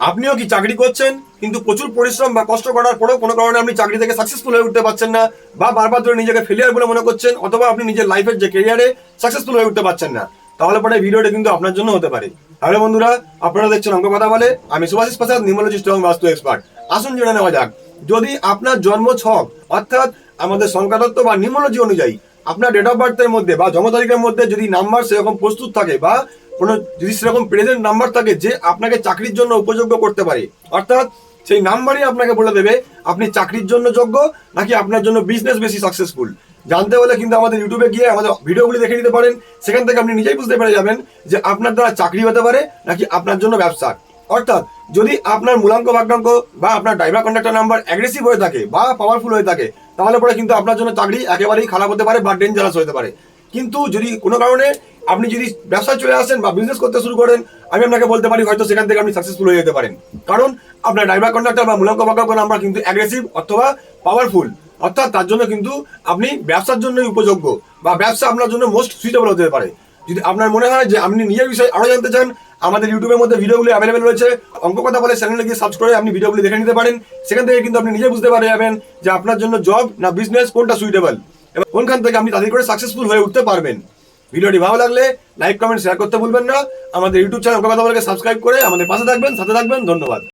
আপনিও কি চাকরি করছেন? কিন্তু প্রচুর পরিশ্রম বা কষ্ট করার পরেও কোনো কারণে আপনি চাকরি থেকে সাকসেসফুল হয়ে উঠতে পারছেন না বা বারবার ধরে নিজেকে ফেলিয়ার বলে মনে করছেন অথবা আপনি নিজের লাইফের যে কেরিয়ারে সাকসেসফুল হয়ে উঠতে পারছেন না। তাহলে পরে ভিডিওটা কিন্তু আপনার জন্য হতে পারে। তাহলে বন্ধুরা, আপনারা দেখছেন অঙ্ক কথা বলে। আমি সুভাষিস প্রসাদ, নিউমোলজিস্ট এবং বাস্তু এক্সপার্ট আসুন জেনে নেওয়া যাক। যদি আপনার জন্ম ছক, অর্থাৎ আমাদের সংখ্যাতত্ত্ব বা নিউমোলজি অনুযায়ী আপনার ডেট অফ বার্থের মধ্যে বা জন্ম তারিখের মধ্যে যদি নাম্বার সেরকম প্রস্তুত থাকে বা কোনো যদি সেরকম প্রেজেন্ট নাম্বার থাকে যে আপনাকে চাকরির জন্য উপযোগ্য করতে পারে, অর্থাৎ সেই নাম্বারই আপনাকে বলে দেবে, আপনি চাকরির জন্য যোগ্য নাকি আপনার জন্য বিজনেস বেশি সাকসেসফুল জানতে হলে কিন্তু আমাদের ইউটিউবে গিয়ে আমাদের ভিডিওগুলি দেখে নিতে পারেন। সেখান থেকে আপনি নিজেই বুঝতে পেরে যাবেন যে আপনার দ্বারা চাকরি হতে পারে নাকি আপনার জন্য ব্যবসা। অর্থাৎ যদি আপনার মূলাঙ্ক ভাগ্যাঙ্ক বা আপনার ড্রাইভার কন্ডাক্টর নাম্বার অ্যাগ্রেসিভ হয়ে থাকে বা পাওয়ারফুল হয়ে থাকে তাহলে পরে কিন্তু আপনার জন্য চাকরি একেবারেই খারাপ হতে পারে বা ডেঞ্জারাস হতে পারে। কিন্তু যদি কোনো কারণে আপনি যদি ব্যবসায় চলে আসেন বা বিজনেস করতে শুরু করেন, আমি আপনাকে বলতে পারি হয়তো সেখান থেকে আপনি সাকসেসফুল হয়ে যেতে পারেন। কারণ আপনার ড্রাইভার কন্ডাক্টর বা মূলাঙ্ক ভাগ্যাঙ্ক আমরা কিন্তু অ্যাগ্রেসিভ অথবা পাওয়ারফুল অর্থাৎ তার জন্য কিন্তু আপনি ব্যবসার জন্যই উপযোগ্য বা ব্যবসা আপনার জন্য মোস্ট সুইটেবল হতে পারে। যদি আপনার মনে হয় যে আপনি নিজের বিষয়ে আরও জানতে চান, আমাদের ইউটিউবের মধ্যে ভিডিওগুলি অ্যাভেলেবেল রয়েছে। অঙ্ক কথা বলে চ্যানেলে গিয়ে সাবস্ক্রাইব করে আপনি ভিডিওগুলি দেখে নিতে পারেন। সেখান থেকে কিন্তু আপনি নিজে বুঝতে পারে যাবেন যে আপনার জন্য জব না বিজনেস কোনটা সুইটেবল এবং কোনখান থেকে আপনি তাদের করে সাকসেসফুল হয়ে উঠতে পারবেন। ভিডিওটি ভালো লাগলে লাইক কমেন্ট শেয়ার করতে ভুলবেন না। আমাদের ইউটিউব চ্যানেল অঙ্ক কথা বলে সাবস্ক্রাইব করে আমাদের পাশে থাকবেন, সাথে থাকবেন। ধন্যবাদ।